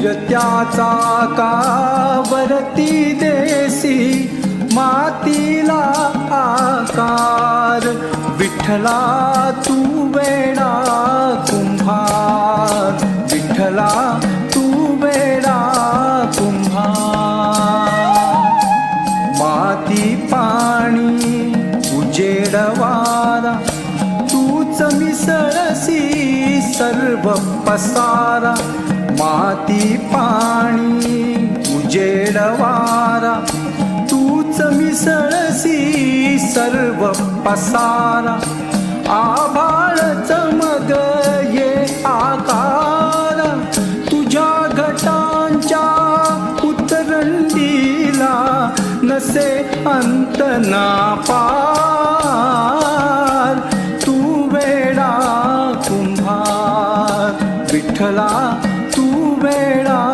फिरत्याचा कावरती देसी मातीला आकार. विठ्ठला तू वेडा कुंभार. विठ्ठला तू वेडा कुंभार. माती पाणी उजेडवारा तूच मिसळसी सर्व पसारा. माती पाणी उजेड वारा तूच मिसळसी सर्व पसारा. आभाळ चमग ये आकार तुझ्या घटांच्या उतरंडीला नसे अंत ना पार तू वेडा कुंभार विठ्ठला तू वेडा